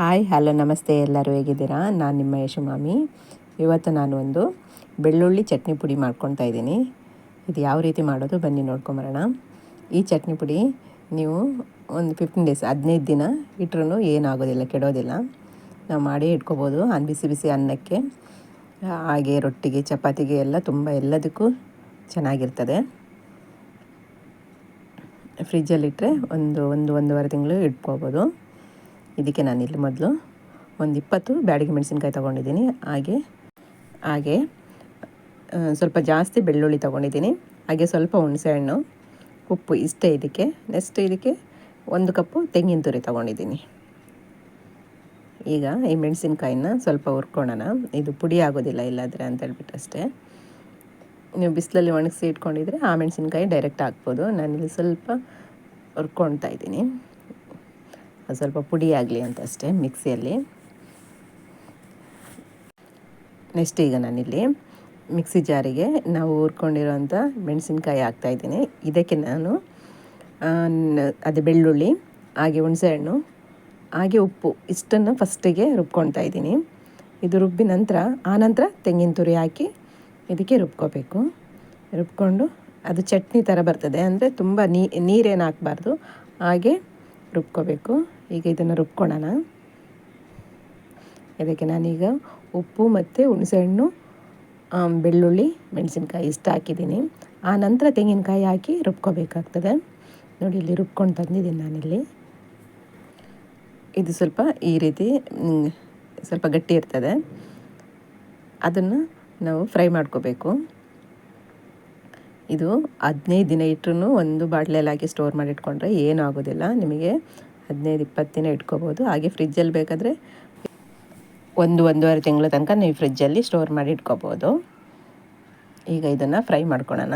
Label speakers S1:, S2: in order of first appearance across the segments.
S1: Hi hello ನಮಸ್ತೆ. ಎಲ್ಲರೂ ಹೇಗಿದ್ದೀರಾ? ನಾನು ನಿಮ್ಮ ಯಶುಮಾಮಿ. ಇವತ್ತು ನಾನು ಒಂದು ಬೆಳ್ಳುಳ್ಳಿ ಚಟ್ನಿ ಪುಡಿ ಮಾಡ್ಕೊತಾ ಇದ್ದೀನಿ. ಇದು ಯಾವ ರೀತಿ ಮಾಡೋದು ಬನ್ನಿ ನೋಡ್ಕೊಂಬರೋಣ. ಈ ಚಟ್ನಿ ಪುಡಿ ನೀವು ಒಂದು ಫಿಫ್ಟೀನ್ ಡೇಸ್ ಹದಿನೈದು ದಿನ ಇಟ್ರೂ ಏನಾಗೋದಿಲ್ಲ, ಕೆಡೋದಿಲ್ಲ. ನಾವು ಮಾಡಿ ಇಟ್ಕೋಬೋದು. ಅನ್ನ ಬಿಸಿ ಬಿಸಿ ಅನ್ನಕ್ಕೆ, ಹಾಗೆ ರೊಟ್ಟಿಗೆ, ಚಪಾತಿಗೆ ಎಲ್ಲ ತುಂಬ ಎಲ್ಲದಕ್ಕೂ ಚೆನ್ನಾಗಿರ್ತದೆ. ಫ್ರಿಜ್ಜಲ್ಲಿಟ್ಟರೆ ಒಂದು ಒಂದು ಒಂದೂವರೆ ತಿಂಗಳು ಇಟ್ಕೋಬೋದು. ಇದಕ್ಕೆ ನಾನು ಇಲ್ಲಿ ಮೊದಲು ಒಂದು ಇಪ್ಪತ್ತು ಬ್ಯಾಡಿಗೆ ಮೆಣಸಿನ್ಕಾಯಿ ತೊಗೊಂಡಿದ್ದೀನಿ. ಹಾಗೆ ಹಾಗೆ ಸ್ವಲ್ಪ ಜಾಸ್ತಿ ಬೆಳ್ಳುಳ್ಳಿ ತೊಗೊಂಡಿದ್ದೀನಿ. ಹಾಗೆ ಸ್ವಲ್ಪ ಹುಣಸೆಹಣ್ಣು, ಉಪ್ಪು ಇಷ್ಟೇ ಇದಕ್ಕೆ. ನೆಕ್ಸ್ಟ್ ಇದಕ್ಕೆ ಒಂದು ಕಪ್ಪು ತೆಂಗಿನ ತುರಿ ತೊಗೊಂಡಿದ್ದೀನಿ. ಈಗ ಈ ಮೆಣಸಿನ್ಕಾಯಿನ ಸ್ವಲ್ಪ ಹುರ್ಕೊಳ್ಳೋಣ. ಇದು ಪುಡಿ ಆಗೋದಿಲ್ಲ ಇಲ್ಲಾದರೆ ಅಂತ ಹೇಳ್ಬಿಟ್ಟು ಅಷ್ಟೇ. ನೀವು ಬಿಸಿಲಲ್ಲಿ ಒಣಗಿಸಿ ಇಟ್ಕೊಂಡಿದ್ರೆ ಆ ಮೆಣಸಿನ್ಕಾಯಿ ಡೈರೆಕ್ಟ್ ಹಾಕ್ಬೋದು ನಾನಿಲ್ಲಿ ಸ್ವಲ್ಪ ಹುರ್ಕೊಳ್ತಾ ಇದ್ದೀನಿ. ಸ್ವಲ್ಪ ಪುಡಿ ಆಗಲಿ ಅಂತ ಅಷ್ಟೇ ಮಿಕ್ಸಿಯಲ್ಲಿ. ನೆಕ್ಸ್ಟ್ ಈಗ ನಾನಿಲ್ಲಿ ಮಿಕ್ಸಿ ಜಾರಿಗೆ ನಾವು ಹುರ್ಕೊಂಡಿರೋಂಥ ಮೆಣಸಿನ್ಕಾಯಿ ಹಾಕ್ತಾಯಿದ್ದೀನಿ ಇದಕ್ಕೆ ನಾನು ಅದು ಬೆಳ್ಳುಳ್ಳಿ, ಹಾಗೆ ಹುಣಸೆಹಣ್ಣು, ಹಾಗೆ ಉಪ್ಪು, ಇಷ್ಟನ್ನು ಫಸ್ಟಿಗೆ ರುಬ್ಕೊಳ್ತಾ ಇದ್ದೀನಿ. ಇದು ರುಬ್ಬಿ ನಂತರ ಆನಂತರ ತೆಂಗಿನ ತುರಿ ಹಾಕಿ ಇದಕ್ಕೆ ರುಬ್ಕೋಬೇಕು. ರುಬ್ಕೊಂಡು ಅದು ಚಟ್ನಿ ಥರ ಬರ್ತದೆ, ಅಂದರೆ ತುಂಬ ನೀರೇನು ಹಾಕಬಾರ್ದು, ಹಾಗೆ ರುಬ್ಕೋಬೇಕು. ಈಗ ಇದನ್ನು ರುಬ್ಕೊಳ್ಳೋಣ. ಇದಕ್ಕೆ ನಾನೀಗ ಉಪ್ಪು ಮತ್ತು ಹುಣಸೆಹಣ್ಣು ಬೆಳ್ಳುಳ್ಳಿ, ಮೆಣಸಿನ್ಕಾಯಿ ಇಷ್ಟು ಹಾಕಿದ್ದೀನಿ. ಆ ನಂತರ ತೆಂಗಿನಕಾಯಿ ಹಾಕಿ ರುಬ್ಕೋಬೇಕಾಗ್ತದೆ. ನೋಡಿ, ಇಲ್ಲಿ ರುಬ್ಕೊಂಡು ತಂದಿದ್ದೀನಿ ನಾನಿಲ್ಲಿ. ಇದು ಸ್ವಲ್ಪ ಈ ರೀತಿ ಸ್ವಲ್ಪ ಗಟ್ಟಿ ಇರ್ತದೆ. ಅದನ್ನು ನಾವು ಫ್ರೈ ಮಾಡ್ಕೋಬೇಕು. ಇದು ಹದಿನೈದು ದಿನ ಇಟ್ಟರು ಒಂದು ಬಾಟ್ಲಲ್ಲಿ ಹಾಕಿ ಸ್ಟೋರ್ ಮಾಡಿಟ್ಕೊಂಡ್ರೆ ಏನೂ ಆಗೋದಿಲ್ಲ. ನಿಮಗೆ ಹದಿನೈದು, ಇಪ್ಪತ್ತು ದಿನ ಇಟ್ಕೋಬೋದು. ಹಾಗೆ ಫ್ರಿಜ್ಜಲ್ಲಿ ಬೇಕಾದರೆ ಒಂದು, ಒಂದೂವರೆ ತಿಂಗಳ ತನಕ ನೀವು ಫ್ರಿಜ್ಜಲ್ಲಿ ಸ್ಟೋರ್ ಮಾಡಿ ಇಟ್ಕೋಬೋದು. ಈಗ ಇದನ್ನು ಫ್ರೈ ಮಾಡ್ಕೊಳ್ಳೋಣ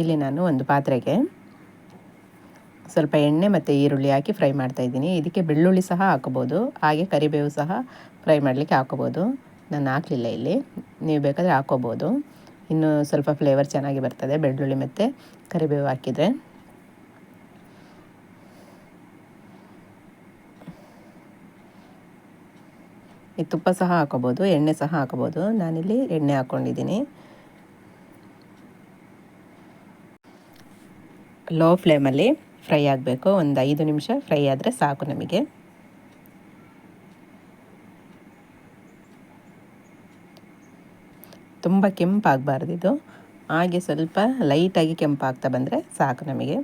S1: ಇಲ್ಲಿ ನಾನು ಒಂದು ಪಾತ್ರೆಗೆ ಸ್ವಲ್ಪ ಎಣ್ಣೆ ಮತ್ತು ಈರುಳ್ಳಿ ಹಾಕಿ ಫ್ರೈ ಮಾಡ್ತಾಯಿದ್ದೀನಿ ಇದಕ್ಕೆ ಬೆಳ್ಳುಳ್ಳಿ ಸಹ ಹಾಕೋಬೋದು. ಹಾಗೆ ಕರಿಬೇವು ಸಹ ಫ್ರೈ ಮಾಡಲಿಕ್ಕೆ ಹಾಕೋಬೋದು. ನಾನು ಹಾಕಲಿಲ್ಲ ಇಲ್ಲಿ. ನೀವು ಬೇಕಾದರೆ ಹಾಕೋಬೋದು ಇನ್ನು ಸ್ವಲ್ಪ ಫ್ಲೇವರ್ ಚೆನ್ನಾಗಿ ಬರ್ತದೆ. ಬೆಳ್ಳುಳ್ಳಿ ಮತ್ತು ಕರಿಬೇವು ಹಾಕಿದರೆ. ಈ ತುಪ್ಪ ಸಹ ಹಾಕೋಬೋದು, ಎಣ್ಣೆ ಸಹ ಹಾಕೋಬೋದು. ನಾನಿಲ್ಲಿ ಎಣ್ಣೆ ಹಾಕ್ಕೊಂಡಿದ್ದೀನಿ ಲೋ ಫ್ಲೇಮಲ್ಲಿ ಫ್ರೈ ಆಗಬೇಕು. ಒಂದು ಐದು ನಿಮಿಷ ಫ್ರೈ ಆದರೆ ಸಾಕು ನಮಗೆ. ತುಂಬ ಕೆಂಪಾಗಬಾರ್ದು ಇದು. ಹಾಗೆ ಸ್ವಲ್ಪ ಲೈಟಾಗಿ ಕೆಂಪಾಗ್ತಾ ಬಂದರೆ ಸಾಕು ನಮಗೆ.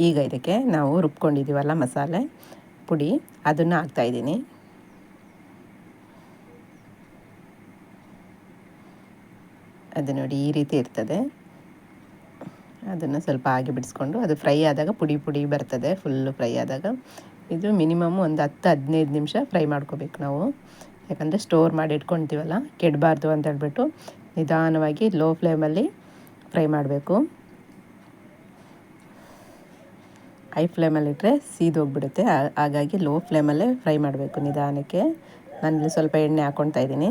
S1: ಈಗ ಇದಕ್ಕೆ ನಾವು ರುಬ್ಕೊಂಡಿದ್ದೀವಲ್ಲ ಮಸಾಲೆ. ಪುಡಿ ಅದನ್ನು ಹಾಕ್ತಾಯಿದ್ದೀನಿ ಅದು ನೋಡಿ ಈ ರೀತಿ ಇರ್ತದೆ. ಅದನ್ನು ಸ್ವಲ್ಪ ಆಗಿ ಬಿಡಿಸ್ಕೊಂಡು ಅದು ಫ್ರೈ ಆದಾಗ ಪುಡಿ ಪುಡಿ ಬರ್ತದೆ ಫುಲ್ಲು ಫ್ರೈ ಆದಾಗ. ಇದು ಮಿನಿಮಮ್ ಒಂದು ಹತ್ತು, ಹದಿನೈದು ನಿಮಿಷ ಫ್ರೈ ಮಾಡ್ಕೋಬೇಕು ನಾವು. ಯಾಕಂದರೆ ಸ್ಟೋರ್ ಮಾಡಿ ಇಟ್ಕೊತೀವಲ್ಲ ಕೆಡಬಾರ್ದು ಅಂತ ಹೇಳ್ಬಿಟ್ಟು ನಿಧಾನವಾಗಿ ಲೋ ಫ್ಲೇಮಲ್ಲಿ ಫ್ರೈ ಮಾಡಬೇಕು. ಹೈ ಫ್ಲೇಮಲ್ಲಿಟ್ಟರೆ ಸೀದೋಗ್ಬಿಡುತ್ತೆ ಹಾಗಾಗಿ ಲೋ ಫ್ಲೇಮಲ್ಲೇ ಫ್ರೈ ಮಾಡಬೇಕು ನಿಧಾನಕ್ಕೆ. ನಾನಿಲ್ಲಿ ಸ್ವಲ್ಪ ಎಣ್ಣೆ ಹಾಕ್ಕೊಳ್ತಾ ಇದ್ದೀನಿ.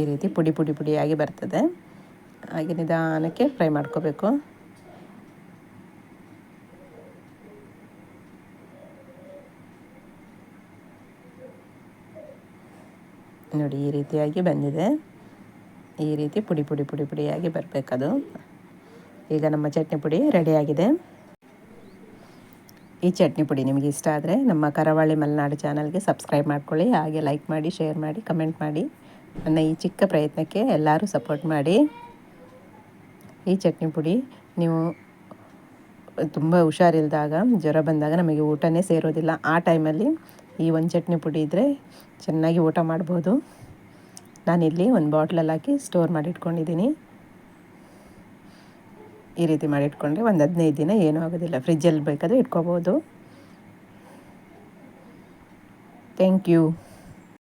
S1: ಈ ರೀತಿ ಪುಡಿ ಪುಡಿ ಪುಡಿಯಾಗಿ ಬರ್ತದೆ. ಹಾಗೆ ನಿಧಾನಕ್ಕೆ ಫ್ರೈ ಮಾಡ್ಕೋಬೇಕು. ನೋಡಿ, ಈ ರೀತಿಯಾಗಿ ಬಂದಿದೆ. ಈ ರೀತಿ ಪುಡಿ ಪುಡಿ ಪುಡಿ, ಪುಡಿಯಾಗಿ ಬರಬೇಕದು. ಈಗ ನಮ್ಮ ಚಟ್ನಿ ಪುಡಿ ರೆಡಿಯಾಗಿದೆ. ಈ ಚಟ್ನಿ ಪುಡಿ ನಿಮಗೆ ಇಷ್ಟ ಆದರೆ ನಮ್ಮ ಕರಾವಳಿ ಮಲೆನಾಡು ಚಾನಲ್ಗೆ ಸಬ್ಸ್ಕ್ರೈಬ್ ಮಾಡ್ಕೊಳ್ಳಿ. ಹಾಗೆ ಲೈಕ್ ಮಾಡಿ, ಶೇರ್ ಮಾಡಿ, ಕಮೆಂಟ್ ಮಾಡಿ. ನನ್ನ ಈ ಚಿಕ್ಕ ಪ್ರಯತ್ನಕ್ಕೆ ಎಲ್ಲರೂ ಸಪೋರ್ಟ್ ಮಾಡಿ. ಈ ಚಟ್ನಿ ಪುಡಿ ನೀವು ತುಂಬ ಹುಷಾರಿಲ್ದಾಗ, ಜ್ವರ ಬಂದಾಗ ನಮಗೆ ಊಟನೇ ಸೇರೋದಿಲ್ಲ. ಆ ಟೈಮಲ್ಲಿ ಈ ಒಂದು ಚಟ್ನಿ ಪುಡಿ ಇದ್ದರೆ ಚೆನ್ನಾಗಿ ಊಟ ಮಾಡ್ಬೋದು. ನಾನಿಲ್ಲಿ ಒಂದು ಬಾಟ್ಲಲ್ಲಿ ಹಾಕಿ ಸ್ಟೋರ್ ಮಾಡಿ ಇಟ್ಕೊಂಡಿದ್ದೀನಿ ಈ ರೀತಿ ಮಾಡಿ ಇಟ್ಕೊಂಡ್ರೆ ಒಂದು ಹದಿನೈದು ದಿನ ಏನೂ ಆಗೋದಿಲ್ಲ. ಫ್ರಿಜ್ಜಲ್ಲಿ ಬೇಕಾದರೆ ಇಟ್ಕೋಬೋದು. Thank you.